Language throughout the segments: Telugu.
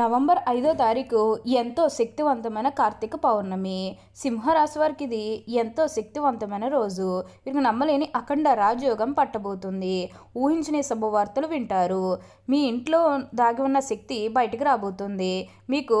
నవంబర్ ఐదో తారీఖు ఎంతో శక్తివంతమైన కార్తీక పౌర్ణమి. సింహరాశి వారికి ఇది ఎంతో శక్తివంతమైన రోజు. వీరికి నమ్మలేని అఖండ రాజయోగం పట్టబోతుంది. ఊహించిన శుభవార్తలు వింటారు. మీ ఇంట్లో దాగి ఉన్న శక్తి బయటికి రాబోతుంది. మీకు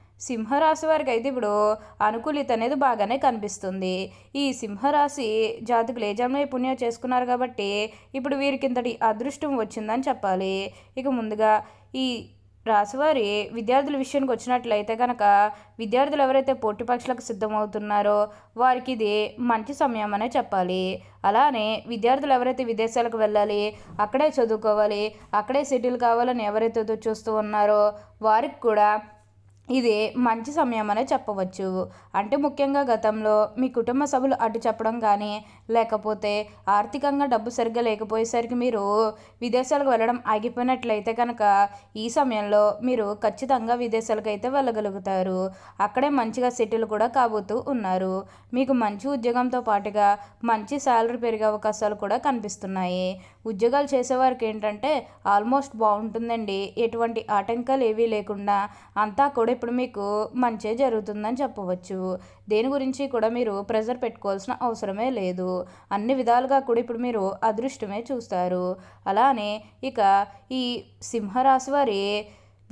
సింహరాశి వారికి అయితే ఇప్పుడు అనుకూలిత అనేది బాగానే కనిపిస్తుంది. ఈ సింహరాశి జాతకులు ఏ జన్మ పుణ్యం చేసుకున్నారు కాబట్టి ఇప్పుడు వీరికి ఇంతటి అదృష్టం వచ్చిందని చెప్పాలి. ఇక ముందుగా ఈ రాశివారి విద్యార్థుల విషయానికి వచ్చినట్లయితే కనుక విద్యార్థులు ఎవరైతే పోటీ పరీక్షలకు సిద్ధమవుతున్నారో వారికి ఇది మంచి సమయం అనే చెప్పాలి. అలానే విద్యార్థులు ఎవరైతే విదేశాలకు వెళ్ళాలి అక్కడే చదువుకోవాలి అక్కడే సెటిల్ కావాలని ఎవరైతే చూస్తూ ఉన్నారో వారికి కూడా ఇది మంచి సమయం అనే చెప్పవచ్చు. అంటే ముఖ్యంగా గతంలో మీ కుటుంబ సభ్యులు అడ్డు చెప్పడం కానీ లేకపోతే ఆర్థికంగా డబ్బు సరిగ్గా లేకపోయేసరికి మీరు విదేశాలకు వెళ్ళడం ఆగిపోయినట్లయితే కనుక ఈ సమయంలో మీరు ఖచ్చితంగా విదేశాలకు అయితే వెళ్ళగలుగుతారు. అక్కడే మంచిగా సెటిల్ కూడా కాబోతూ ఉన్నారు. మీకు మంచి ఉద్యోగంతో పాటుగా మంచి శాలరీ పెరిగే అవకాశాలు కూడా కనిపిస్తున్నాయి. ఉద్యోగాలు చేసేవారికి ఏంటంటే ఆల్మోస్ట్ బాగుంటుందండి. ఎటువంటి ఆటంకాలు ఏవీ లేకుండా అంతా కూడా ఇప్పుడు మీకు మంచి జరుగుతుందని చెప్పవచ్చు. దేని గురించి కూడా మీరు ప్రెజర్ పెట్టుకోవాల్సిన అవసరమే లేదు. అన్ని విధాలుగా కూడా ఇప్పుడు మీరు అదృష్టమే చూస్తారు. అలానే ఇక ఈ సింహరాశి వారి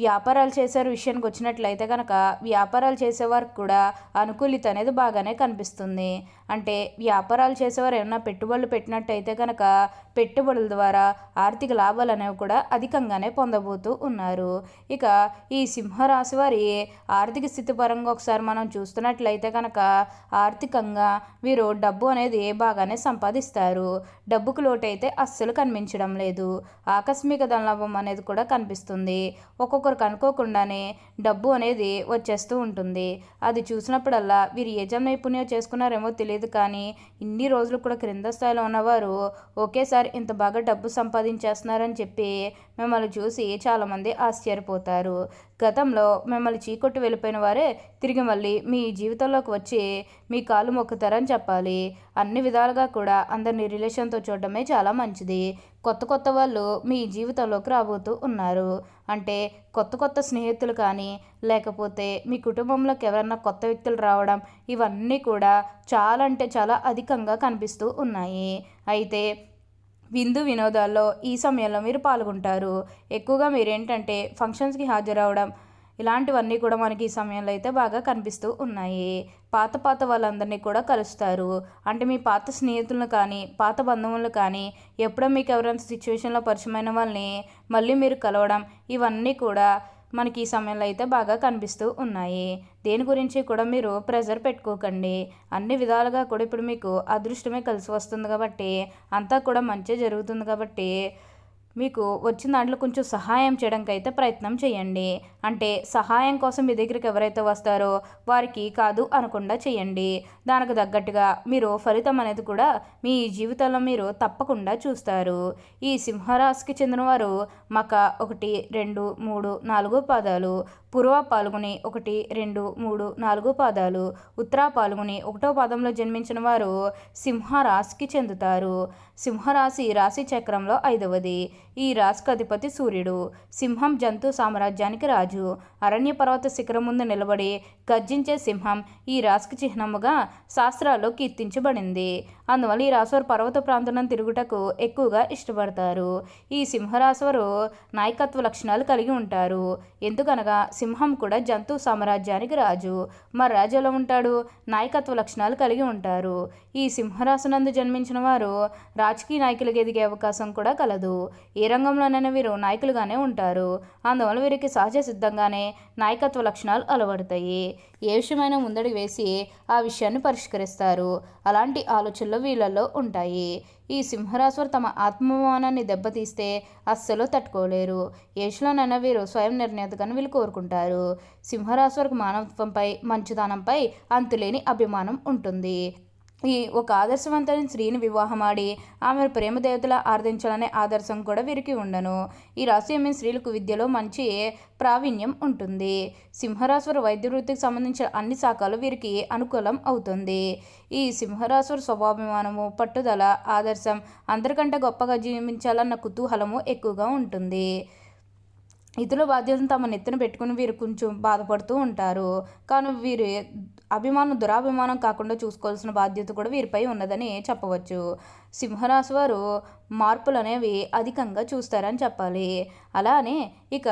వ్యాపారాలు చేసే విషయానికి వచ్చినట్లయితే కనుక వ్యాపారాలు చేసేవారికి కూడా అనుకూలిత అనేది బాగానే కనిపిస్తుంది. అంటే వ్యాపారాలు చేసేవారు ఏమైనా పెట్టుబడులు పెట్టినట్టయితే కనుక పెట్టుబడుల ద్వారా ఆర్థిక లాభాలు అనేవి కూడా అధికంగానే పొందబోతూ ఉన్నారు. ఇక ఈ సింహరాశి వారి ఆర్థిక స్థితి పరంగా ఒకసారి మనం చూస్తున్నట్లయితే కనుక ఆర్థికంగా వీరు డబ్బు అనేది బాగానే సంపాదిస్తారు. డబ్బుకు లోటైతే అస్సలు కనిపించడం లేదు. ఆకస్మిక ధనలాభం అనేది కూడా కనిపిస్తుంది. ఒక్కొక్క ఒకరికి అనుకోకుండానే డబ్బు అనేది వచ్చేస్తూ ఉంటుంది. అది చూసినప్పుడల్లా వీరు ఏ జన్మ నైపుణ్యం చేసుకున్నారేమో తెలియదు కానీ ఇన్ని రోజులు కూడా క్రింద స్థాయిలో ఉన్నవారు ఒకేసారి ఇంత బాగా డబ్బు సంపాదించేస్తున్నారని చెప్పి మిమ్మల్ని చూసి చాలామంది ఆశ్చర్యపోతారు. గతంలో మిమ్మల్ని చీకొట్టి వెళ్ళిపోయిన వారే తిరిగి మళ్ళీ మీ జీవితంలోకి వచ్చి మీ కాలు మొక్కుతారని చెప్పాలి. అన్ని విధాలుగా కూడా అందరినీ రిలేషన్తో చూడడమే చాలా మంచిది. కొత్త కొత్త వాళ్ళు మీ జీవితంలోకి రాబోతూ ఉన్నారు. అంటే కొత్త కొత్త స్నేహితులు కానీ లేకపోతే మీ కుటుంబంలోకి ఎవరన్నా కొత్త వ్యక్తులు రావడం ఇవన్నీ కూడా చాలా అంటే చాలా అధికంగా కనిపిస్తూ ఉన్నాయి. అయితే విందు వినోదాల్లో ఈ సమయంలో మీరు పాల్గొంటారు. ఎక్కువగా మీరు ఏంటంటే ఫంక్షన్స్కి హాజరవడం ఇలాంటివన్నీ కూడా మనకి ఈ సమయంలో అయితే బాగా కనిపిస్తూ ఉన్నాయి. పాత పాత వాళ్ళందరినీ కూడా కలుస్తారు. అంటే మీ పాత స్నేహితులను కానీ పాత బంధువులను కానీ ఎప్పుడో మీకు ఎవరైనా సిచ్యువేషన్లో పరిచయమైన వాళ్ళని మళ్ళీ మీరు కలవడం ఇవన్నీ కూడా మనకి ఈ సమయంలో అయితే బాగా కనిపిస్తూ ఉన్నాయి. దేని గురించి కూడా మీరు ప్రెజర్ పెట్టుకోకండి. అన్ని విధాలుగా కూడా ఇప్పుడు మీకు అదృష్టమే కలిసి వస్తుంది కాబట్టి అంతా కూడా మంచి జరుగుతుంది కాబట్టి మీకు వచ్చిన దాంట్లో కొంచెం సహాయం చేయడానికి అయితే ప్రయత్నం చేయండి. అంటే సహాయం కోసం మీ దగ్గరికి ఎవరైతే వస్తారో వారికి కాదు అనకుండా చేయండి. దానికి తగ్గట్టుగా మీరు ఫలితం అనేది కూడా మీ జీవితంలో మీరు తప్పకుండా చూస్తారు. ఈ సింహరాశికి చెందినవారు మక ఒకటి రెండు మూడు నాలుగు పాదాలు. పూర్వ పాల్గొని ఒకటి రెండు మూడు నాలుగు పాదాలు. ఉత్తర పాల్గొని ఒకటో పాదంలో జన్మించిన వారు సింహరాశికి చెందుతారు. సింహరాశి రాశి చక్రంలో ఐదవది. ఈ రాశికి అధిపతి సూర్యుడు. సింహం జంతు సామ్రాజ్యానికి రాజు. అరణ్య పర్వత శిఖరం ముందు నిలబడి గర్జించే సింహం ఈ రాసుకు చిహ్నముగా శాస్త్రాల్లో కీర్తించబడింది. అందువల్ల ఈ రాశివారు పర్వత ప్రాంతం తిరుగుటకు ఎక్కువగా ఇష్టపడతారు. ఈ సింహరాశివారు నాయకత్వ లక్షణాలు కలిగి ఉంటారు. ఎందుకనగా సింహం కూడా జంతు సామ్రాజ్యానికి రాజు. మరి రాజు ఎలా ఉంటాడు? నాయకత్వ లక్షణాలు కలిగి ఉంటారు. ఈ సింహరాశినందు జన్మించిన వారు రాజకీయ నాయకులుగా ఎదిగే అవకాశం కూడా కలదు. ఏ రంగంలోనైనా వీరు నాయకులుగానే ఉంటారు. అందువల్ల వీరికి సహజ సిద్ధ సిద్ధంగానే నాయకత్వ లక్షణాలు అలవడతాయి. ఏ విషయమైనా ముందడి వేసి ఆ విషయాన్ని పరిష్కరిస్తారు. అలాంటి ఆలోచనలు వీళ్ళల్లో ఉంటాయి. ఈ సింహరాశులు తమ ఆత్మానాన్ని దెబ్బతీస్తే అస్సలు తట్టుకోలేరు. ఏషులోనైనా వీరు స్వయం నిర్ణేతగానే వీళ్ళు కోరుకుంటారు. సింహరాశివారికి మానవత్వంపై మంచిదానంపై అంతులేని అభిమానం ఉంటుంది. ఈ ఒక ఆదర్శవంతమైన స్త్రీని వివాహమాడి ఆమె ప్రేమ దేవతల ఆరాధించాలనే ఆదర్శం కూడా వీరికి ఉండను. ఈ రాశి ఎమ్మె స్త్రీలకు విద్యలో మంచి ప్రావీణ్యం ఉంటుంది. సింహరాశ్వర వైద్య వృత్తికి సంబంధించిన అన్ని శాఖలు వీరికి అనుకూలం అవుతుంది. ఈ సింహరాశ్వర స్వభాభిమానము పట్టుదల ఆదర్శం అందరికంటే గొప్పగా జీవించాలన్న కుతూహలము ఎక్కువగా ఉంటుంది. ఇతరుల బాధ్యతను తమ నెత్తిన పెట్టుకుని వీరు కొంచెం బాధపడుతూ ఉంటారు. కానీ వీరి అభిమానం దురాభిమానం కాకుండా చూసుకోవాల్సిన బాధ్యత కూడా వీరిపై ఉన్నదని చెప్పవచ్చు. సింహరాశి వారు మార్పులు అనేవి అధికంగా చూస్తారని చెప్పాలి. అలానే ఇక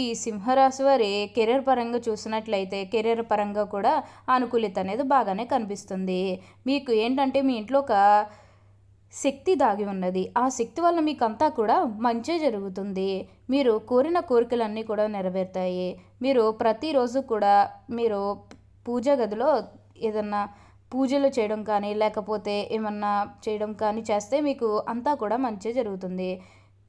ఈ సింహరాశి వారి కెరీర్ పరంగా చూసినట్లయితే కెరీర్ పరంగా కూడా అనుకూలిత అనేది బాగానే కనిపిస్తుంది. మీకు ఏంటంటే మీ ఇంట్లో ఒక శక్తి దాగి ఉన్నది. ఆ శక్తి వల్ల మీకంతా కూడా మంచే జరుగుతుంది. మీరు కోరిన కోరికలన్నీ కూడా నెరవేరుతాయి. మీరు ప్రతిరోజు కూడా మీరు పూజ గదిలో ఏదన్నా పూజలు చేయడం కానీ లేకపోతే ఏమన్నా చేయడం కానీ చేస్తే మీకు అంతా కూడా మంచి జరుగుతుంది.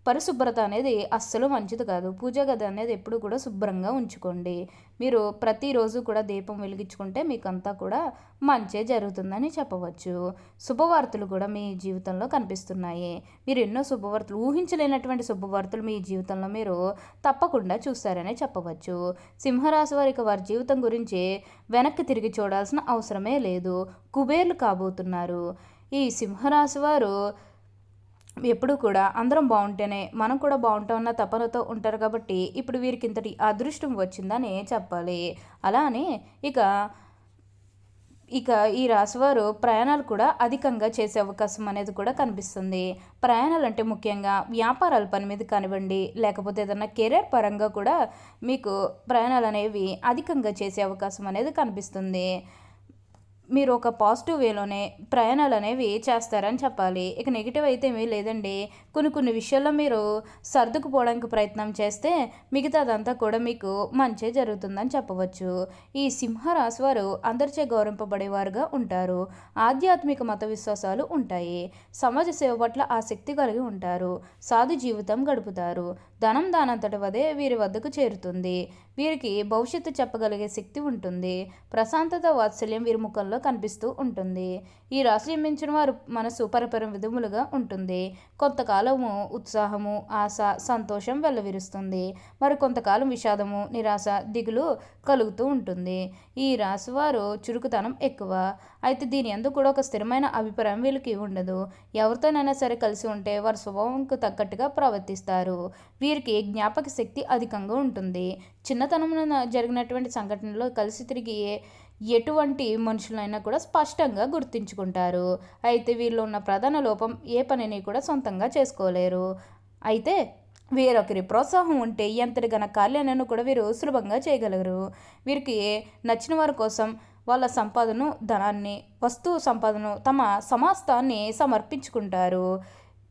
పరిశుభ్రత అనేది అస్సలు మంచిది కాదు. పూజ గది అనేది ఎప్పుడు కూడా శుభ్రంగా ఉంచుకోండి. మీరు ప్రతిరోజు కూడా దీపం వెలిగించుకుంటే మీకు అంతా కూడా మంచే జరుగుతుందని చెప్పవచ్చు. శుభవార్తలు కూడా మీ జీవితంలో కనిపిస్తున్నాయి. మీరు ఎన్నో శుభవార్తలు ఊహించలేనటువంటి శుభవార్తలు మీ జీవితంలో మీరు తప్పకుండా చూస్తారని చెప్పవచ్చు. సింహరాశి వారికి వారి జీవితం గురించి వెనక్కి తిరిగి చూడాల్సిన అవసరమే లేదు. కుబేర్లు కాబోతున్నారు. ఈ సింహరాశి వారు ఎప్పుడూ కూడా అందరం బాగుంటేనే మనం కూడా బాగుంటామన్న తపనతో ఉంటారు కాబట్టి ఇప్పుడు వీరికి ఇంతటి అదృష్టం వచ్చిందని చెప్పాలి. అలానే ఇక ఇక ఈ రాశివారు ప్రయాణాలు కూడా అధికంగా చేసే అవకాశం అనేది కూడా కనిపిస్తుంది. ప్రయాణాలు అంటే ముఖ్యంగా వ్యాపారాల పని మీద కానివ్వండి లేకపోతే ఏదన్నా కెరీర్ పరంగా కూడా మీకు ప్రయాణాలు అనేవి అధికంగా చేసే అవకాశం అనేది కనిపిస్తుంది. మీరు ఒక పాజిటివ్ వేలోనే ప్రయాణాలు అనేవి చేస్తారని చెప్పాలి. ఇక నెగిటివ్ అయితే ఏమీ లేదండి. కొన్ని కొన్ని విషయాల్లో మీరు సర్దుకుపోవడానికి ప్రయత్నం చేస్తే మిగతాదంతా కూడా మీకు మంచి జరుగుతుందని చెప్పవచ్చు. ఈ సింహరాశి వారు అందరిచే గౌరవింపబడేవారుగా ఉంటారు. ఆధ్యాత్మిక మత విశ్వాసాలు ఉంటాయి. సమాజ సేవ పట్ల ఆసక్తి కలిగి ఉంటారు. సాధు జీవితం గడుపుతారు. ధనం దానంతటి వదే వీరి వద్దకు చేరుతుంది. వీరికి భవిష్యత్తు చెప్పగలిగే శక్తి ఉంటుంది. ప్రశాంతత వాత్సల్యం వీరి ముఖంలో కనిపిస్తూ ఉంటుంది. ఈ రాశి జన్మించిన వారు మనసు పరపరం విధములుగా ఉంటుంది. కొంతకాలము ఉత్సాహము ఆశ సంతోషం వెల్లవిరుస్తుంది. మరి కొంతకాలం విషాదము నిరాశ దిగులు కలుగుతూ ఉంటుంది. ఈ రాశివారు చురుకుతనం ఎక్కువ. అయితే దీని ఎందుకు కూడా ఒక స్థిరమైన అభిప్రాయం వీళ్ళకి ఉండదు. ఎవరితోనైనా సరే కలిసి ఉంటే వారి స్వభావంకు తగ్గట్టుగా ప్రవర్తిస్తారు. వీరికి జ్ఞాపక శక్తి అధికంగా ఉంటుంది. చిన్న చిన్నతనంలో జరిగినటువంటి సంఘటనలో కలిసి తిరిగి ఎటువంటి మనుషులైనా కూడా స్పష్టంగా గుర్తించుకుంటారు. అయితే వీళ్ళు ఉన్న ప్రధాన లోపం ఏ పనిని కూడా సొంతంగా చేసుకోలేరు. అయితే వేరొకరి ప్రోత్సాహం ఉంటే ఎంతటి ఘన కార్యాలను కూడా వీరు సులభంగా చేయగలరు. వీరికి నచ్చిన వారి కోసం వాళ్ళ సంపాదను ధనాన్ని వస్తువు సంపాదను తమ సమాస్తాన్ని సమర్పించుకుంటారు.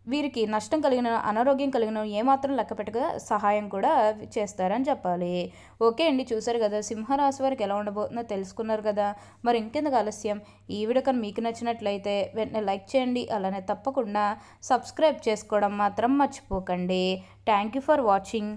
వీరికి నష్టం కలిగిన అనారోగ్యం కలిగిన ఏమాత్రం లెక్క పెట్టగా సహాయం కూడా చేస్తారని చెప్పాలి. ఓకే అండి చూసారు కదా సింహరాశి వారికి ఎలా ఉండబోతుందో తెలుసుకున్నారు కదా. మరి ఇంకెందుకు ఆలస్యం? ఈ వీడియో కానీ మీకు నచ్చినట్లయితే వెంటనే లైక్ చేయండి అలానే తప్పకుండా సబ్స్క్రైబ్ చేసుకోవడం మాత్రం మర్చిపోకండి. Thank you for watching.